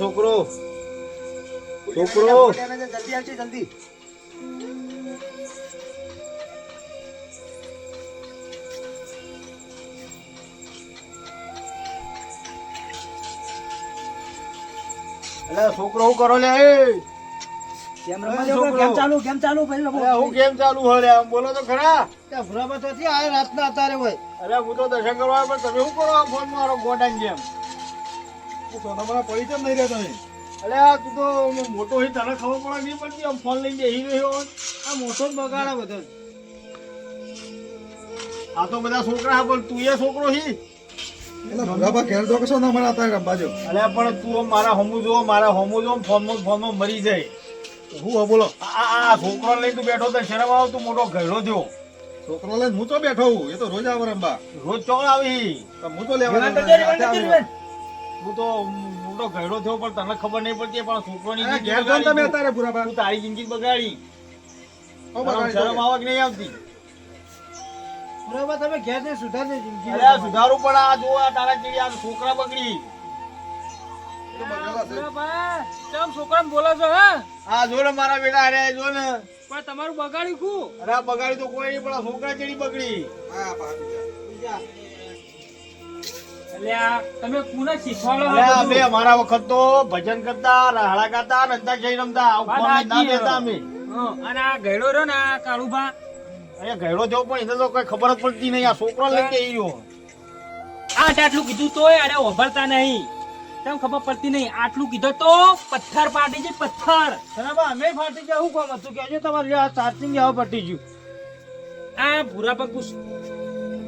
છોકરો. જલ્દી આવશે જલ્દી. અલે છોકરો હું કરો લે? એ કેમ છોકરો. ચાલુ? કેમ ચાલુ? ભાઈ હું કેમ ચાલુ હોય આમ બોલો તો ખરા. ત્યાં ભૂરાબા તો આ રાતના અતારે હોય. અરે હું તો દર્શન કરવા પણ તમે શું કરો ફોન મારો ગોડાની જેમ? સોનામાના પડી કેમ નહીં રહ્યા તમે? અલ્યા તું તો મોટો હી તને ખબર પડે નહીં પડતી આમ ફોન લઈને બેસી રહ્યો આ મોટો જ બગાડા બધો. આ તો બધા છોકરા હા, પણ તું એ છોકરો હી. ઘેર પણ તું મારા હમુ જો મારા હમુ જો ફોનમાં ફોનમાં મરી જાય. હું બોલો? આ છોકરો લઈને તું બેઠો તો શરમ આવ તું મોટો ઘરડો થયો. છોકરો લઈને હું તો બેઠો હું એ તો રોજ આવે રમવા. રોજ ચોળ આવી. હું તો લેવા વેવાણ તો હું તો ઘરડો થયો પણ તને ખબર નહીં પડતી પણ છોકરોની ઘેર તો તમે અત્યારે ભૂરાબા તું તારી જિંદગી બગાડી. હો શરમ આવે કે નહીં આવતી. ભૂરાબા તમે ઘેર ને સુધારજો જિંદગી અરે સુધારું પણ આ જો આ તારા જેવી આ છોકરા બગડી. એ તો બગાડ્યા છે. બોલો છો હા? આ જો ને મારા બેટા અરે જો ને. પણ તમારું બગાડ્યું કુ? અરે આ બગાડી તો કોઈ નહીં પણ છોકરા જેવી બગડી. હા, તમે કોને શીખવાડો અમે અમારા વખત તો ભજન કરતા રાહડા ગાતા ને અંતાક્ષરી રમતા. આવું ના અમે. હં, અને આ ગયડો રહ્યો ને આ કાળુભા? અહીંયા ગયડો થયો પણ એને તો કઈ ખબર જ પડતી નહીં. આ છોકરો લઈને કે રહ્યો. આઠ આટલું કીધું તોય અરે ઓભળતા નહીં. તેમ ખબર પડતી નહીં. આટલું કીધું તો પથ્થર ફાટી છે પથ્થર. બરાબર અમે ફાટી ગયા. શું કામ હતું? કેજો તમારે આ ચાર્જિંગ આવો પટી ગયું. આ ભૂરા પગ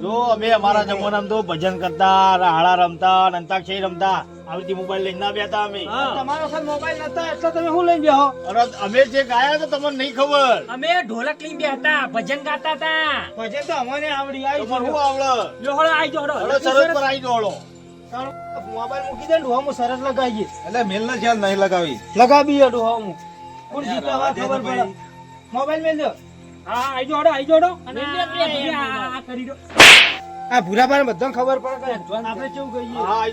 જો અમે અમારા જમાનામાં તો ભજન કરતા રાહડા રમતા અંતાક્ષરી રમતા આવતી મોબાઈલ લઈને ના બેતા અમે. તમારો સાથે મોબાઈલ નતા એટલે તમે શું લઈને બેહો? અરે અમે જે ગાયા તો તમને નહીં ખબર. અમે ઢોલક લઈને બેહતા ભજન ગાતા હતા. ભજન તો અમને આવડી આવી તમને શું આવડે? જો હળો આઈ જો હળો હળો સરસ પર આવી હળો મોબાઈલ મૂકી દે ડોહા હું સરસ લગાવીએ. એટલે મેલ ને ખ્યાલ નહીં લગાવી. લગાવી ડોહામાં. કોણ જીતા ખબર પડે. મોબાઈલ મેલ દો. હા આઈ જો હળો આઈ જો અને આ- કરી દો આ ભૂરા બાને બધાને ખબર પડે કે આપણે કેવું કહીએ. હા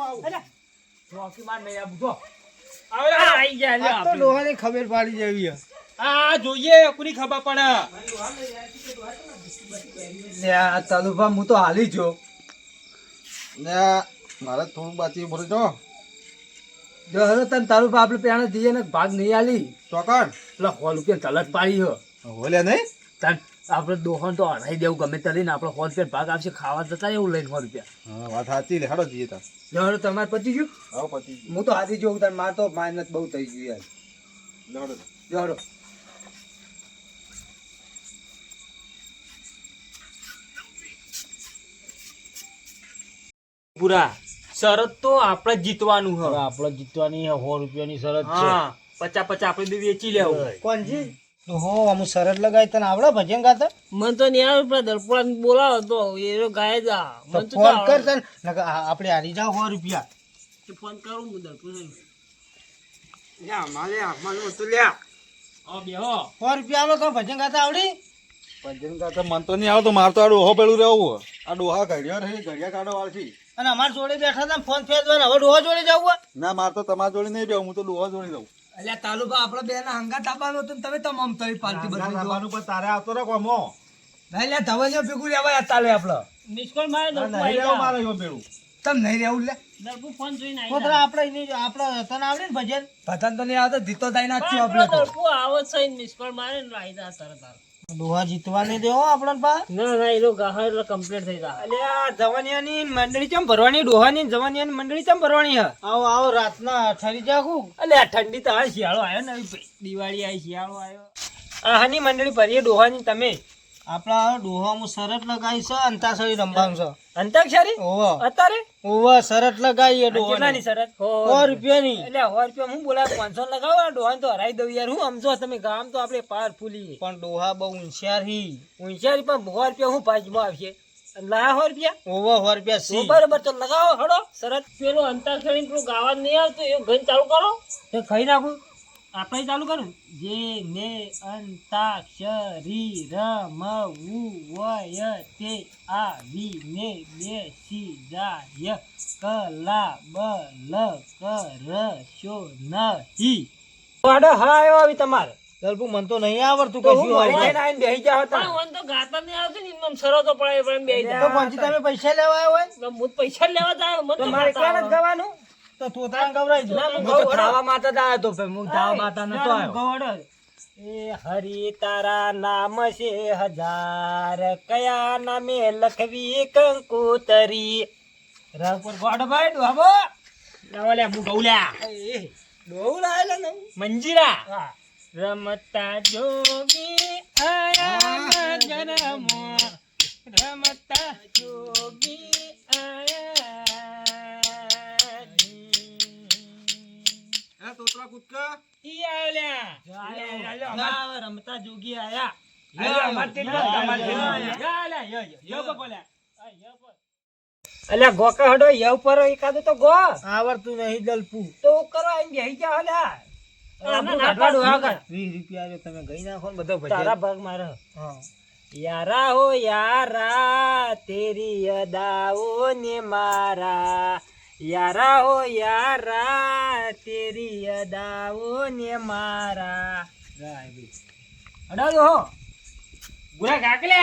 આવો. રોકી માર નહીં આ બુધો. આવે, આઈ ગયા લ્યો આ તો ખબર પાડી જેવી છે. આ જોઈએ કોની ખબર પડે? લે આ તલુભા હું તો હાલી જો ને મારે થોડું બાકી બોલે જો હવે તને તલુભા આપણે પેણે દઈએ ને ભાગ નહીં આલી ચોકડ પેલા સો રૂપિયા તલત પાડી હો. બોલ્યા નહીં? તન આપણે દોહન તો અઢાઈ દેવું ગમે તે લઈને આપણે સો રૂપિયા ભાગ આવશે ખાવા જતા એવું લઈને સો રૂપિયા હા વાત સાચી લે હાડો જઈએ તાર. જો તમારે પતી ગયું? આવો પતિ હું તો હાથી જોઉં તાર માર તો માઇનસ બહુ થઈ ગયું યાર. લેવડો જો પૂરા. શરત તો આપણે જ જીતવાનું હવે આપણે જીતવાની સો રૂપિયાની શરત છે. પચાસ પચા પચા આપણે બી વેચી લેવું. કોણજી હો અમુ શરત લગાઈ તને આવડે ભજન ગાતા? મન તો નહીં આવે પેલા દરપોળા બોલાવો તો એ ગાય જા તો મન તો ફોન કર તને. આપણે હારી જાવ સો રૂપિયા. તો ફોન કરું હું દરપોળા હા બેહો સો રૂપિયા તો ભજન ગાતા આવડી? ભજન ગાતા મન તો નહીં આવતો માર તો આ ડોહો પેલું રહેવું આ ડોહા ઘડિયા રહી ઘડિયા કાઢો વાળથી. અને અમાર જોડે બેઠા હતા ફોન ફેરવાના હવે ડોહા જોડે જવું ના મારે તો તમારા જોડે નહીં બેવું હું તો ડોહા જોડે જઉં. અલ્યા તાલુકા આપણે બે ના હંગા તાબાનો હતો તમે તમામ મમતરી પાર્ટી બદલી દો પણ તારે આવતો રે કોમો. ના લે ધવલિયો ભેગું રહેવાય તાલે આપણે મિસ મારે નહીં રહેવું મારે એમાં પેલું તમ નહીં રહેવું લે. આપડે ફોન જોઈને આઈ કોતરા આપણે આપણે તને આવડે ને ભજન? ભજન તો નહીં આવતો દીતો દાઈ નાખ્યો આપણે તો. આવો છે મિસ મારે ને આઈ જા તરત હાલ. ડોહા જીતવા નહીં દેવો આપણને પા ના ના એ લોકો ગાહર એટલે કમ્પ્લીટ થઈ જા અલ્યા જવાનિયાની મંડળી ચમ ભરવાની ડોહાની જવાનિયાની મંડળી ચમ ભરવાની હે? આવો આવો રાતના ઠરી જાખું અલે આ ઠંડી તો આ શિયાળો આવ્યો ને દિવાળી આવી શિયાળો આવ્યો. આહાની મંડળી ભરીએ ડોહાની તમે. આપણા ડોહામાં શરત લગાવી છે અંતાક્ષરી રમવાનું છે. અંતાક્ષરી? ઓવો અત્યારે? ઓવો શરત લગાવી ડોહાની. શરત? સો રૂપિયાની. એટલે સો રૂપિયા હું બોલાવ? પાંચસો લગાવો આ ડોહાને તો હરાઈ દઉં યાર. હું સમજો તમે ગામ તો આપણે પાર ફૂલી પણ ડોહા બહુ હોશિયાર હી. હોશિયારી પણ સો રૂપિયા હું પાંચમાં આવશે. લાયા સો રૂપિયા? ઓવો સો રૂપિયા તો સી બરાબર તો લગાવો હડો. શરત પેલો અંતાક્ષરી પેલું ગાવા નહીં આવતું એ ઘર ચાલુ કરો. એ ખાઈ નાખું. આપણે ચાલુ કરું? જે ને અંતાક્ષરી રમવું વય તે આવીને બેસી જાય. કલા બલ કરશો નહીં. વાડો હાયો આવી તમારે. દલપુ મન તો નહીં આવડતું કશું હું હોય આઈને બેસી જાઓ પણ તમે. તો ગાતા નહીં આવતું ને મમ સરો તો પડે પણ બે તો પંચી તમે પૈસા લેવા આવ્યો હોય હું તો પૈસા જ લેવા જાય મને તો તો મારે ક્યાં આવડે. તો તોતરાને ગવરાઈ ના, હું તો. ખાવા જ આવ્યો તો ભાઈ હું ખાવા માટે નતો આવ્યો. ગોળો. એ હરી તારા નામ છે હજાર કયા નામે લખવી કંકુતરી? રાહ પર ભાઈ ડોબો લાવલે હું ગૌલ્યા ડોહું લાયેલા ને. મંજીરા. રમતા જોગી આરામ મગરમો રમતા જોગી તોતરા કૂદકા ઈ આલ્યા. ના રમતા જોગી આયા. અલ્યા ગોકા હડો યવ પર એકાદો તો ગો. આવડતું નહીં દલપુ. તો કરવા એમ બેહી જા અલ્યા. યારા હો યારા તેરી અદાઓ ને મારા. યારા હો યારા તેરી અદાઓ ને મારા. અડાડો હો. ગુરા કાકલે.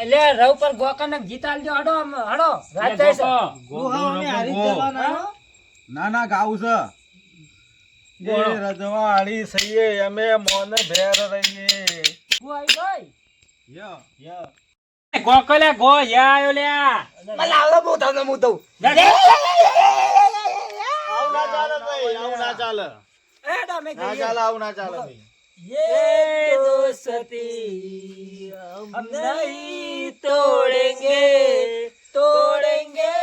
એટલે રવ પર ગોકન ગીતાલ જો હડો અડો હડો. રાત. ના ના ગાવું છે. એ રજવાડી સહીએ અમે મોન ભેર રહીએ. હું આવી ભાઈ યો. યો. ગોકલે ગો યા આયો લ્યા મને આવડે બહુ તમને હું દઉં. આવું ના ચાલે ભાઈ આવું ના ચાલે એ ડામે ના જઈએ. ચાલે આવું ના ચાલે ભાઈ ये दोस्ती हम नहीं तोड़ेंगे तोड़ेंगे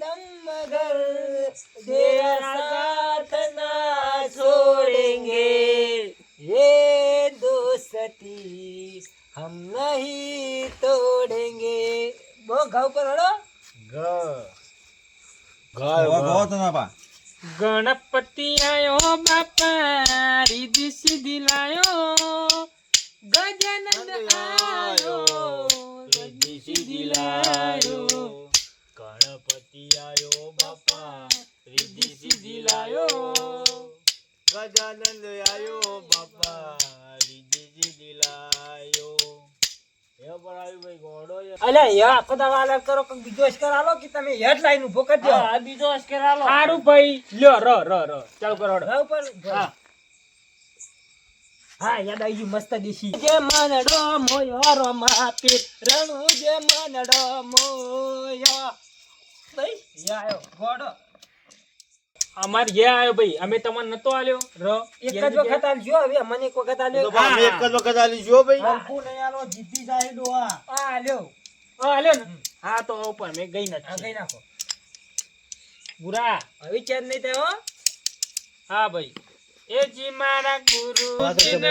दम मगर तेरा साथ ना બહુ ઘઉં પર હળો ગો ગો તો ના પા. ગણપતિ ગોડો અલે આખો દાવા અલગ કરો કંઈક બીજો અસ્કર આલો કે તમે હેડ ઊભો કરજો આ બીજો અસ્કર આલો. સારું ભાઈ. લ્યો ર ર ર. ચાલ કરો ઘર ઉપર હા. હા યાદ આવી ગયું મસ્ત દેશી. જે મનડો મોયો રો માપી રણુ જે મનડો મોયો. ભાઈ યા આયો. ગોડો અમાર જે આવ્યો ભાઈ. અમે તમને નતો આલ્યો. ર. એક જ વખત આલજો હવે મને એક વખત આલ્યો. અમે એક જ વખત આલી જો ભાઈ. નહીં આલો જીતી જાય આ આલ્યો. આ આલ્યો ને. હા તો ઉપર મેં ગઈ નથી. ગઈ નાખો. ગુરા. હવે ચેન નહીં થયો હો. હા ભાઈ. એ જી મારા ગુરુ જીને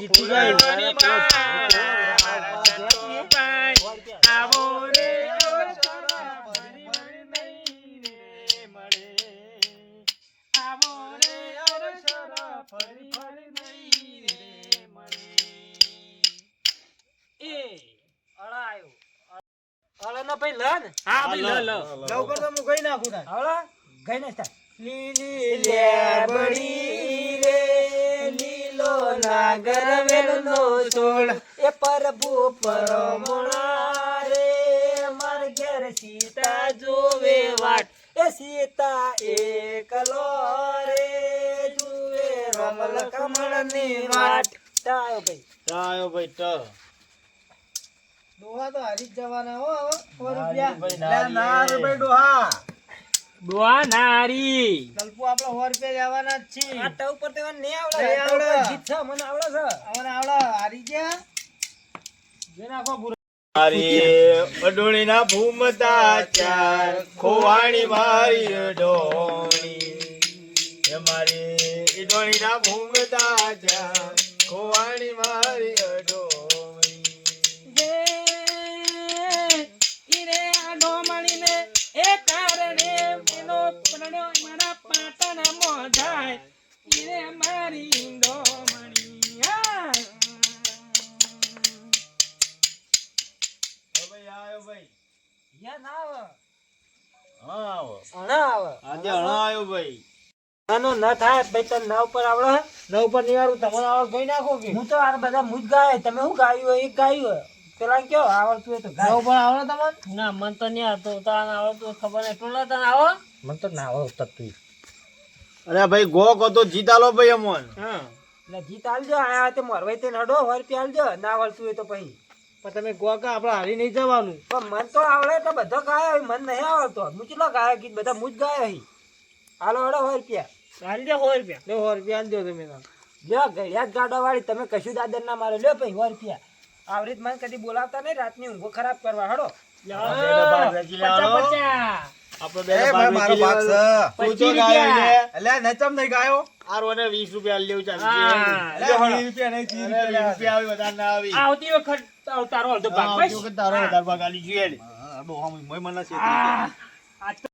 જીતી જાય. મારા અળાનો ભાઈ લ હા ભાઈ લ. લ લવકર તો હું ગઈ નાખું તાર. અળા ગઈ ને સ્ટાર્ટ લીલી લેબડી રે લીલો નાગર વેલનો છોડ એ પ્રભુ પરમણા રે માર ઘેર સીતા જોવે વાટ. એ સીતા એકલો રે જુએ રમલ કમળની વાટ. તાયો ભાઈ. તાયો ભાઈ ટ ડોહા તો હારી જવાના હો હવે રૂપિયા. ભાઈ ના રે ભાઈ ડોહા. ડોહા નારી. દલપુ આપણે સો રૂપિયા જવાના જ છીએ. આટા ઉપર તો નહીં આવડે. નહીં આટા ઉપર આવડે. જીત છે મને આવડે છે. હવે આવડા હારી ગયા જે. નાખો બુરા. મારી અડોણીના ભૂમતા ચાર ખોવાણી મારી અડોણી. મારી ઈડોણીના ભૂમતા ચાર ખોવાણી મારી અડોણી. ના થાય. ભાઈ તને ના ઉપર આવડે ના ઉપર નિવારું તમને આવડ નાખો કે? હું તો આ બધા મુજ તમે શું ગાયું એક ગાયું હોય. કયો આવડતું હોય તો ગાય. ઉપર આવડે તમને? મન તો નહીં આવડતું. આવડતું ખબર નહીં. તને આવડે? મને તો ના આવડતું તું અરે ભાઈ ગો કો તો જીત આલો ભાઈ અમોન. હા. એટલે જીત આલજો આયા તે મરવાય તે નડો હોય તે આલજો ના આવડતું હોય તો પછી. પણ તમે ગો કા આપણે હારી નહીં જવાનું. પણ મન તો આવડે એટલે બધો ગાયો મન નહીં આવડતો. હું કેટલો કીધ ગીત બધા મુજ ગાયો અહીં હાલો હડો હોય રૂપિયા. હાલ દે સો રૂપિયા. લે હોય રૂપિયા આલી દો તમે. લ્યો ગળિયા ગાડો વાળી તમે કશું દાદર ના મારો. લ્યો પછી હોય રૂપિયા. આવડી જ મને કદી બોલાવતા નહીં રાતની ઊંઘો ખરાબ કરવા હડો પચા પચાસ. આપણે બે એ ભાઈ મારો ભાગ છે તું તો ગાયો છે અલ્યા નચમ નહીં ગાયો. આરો ને 20 રૂપિયા લેવું ચાલશે હા. રૂપિયા નહીં ત્રીસ અરે રૂપિયા 20 રૂપિયા આવી વધારે ના આવી. આવતી વખત તારો- અડધો ભાગ તારો વધારે ભાગ આલી જોઈએ મને છે. આ તો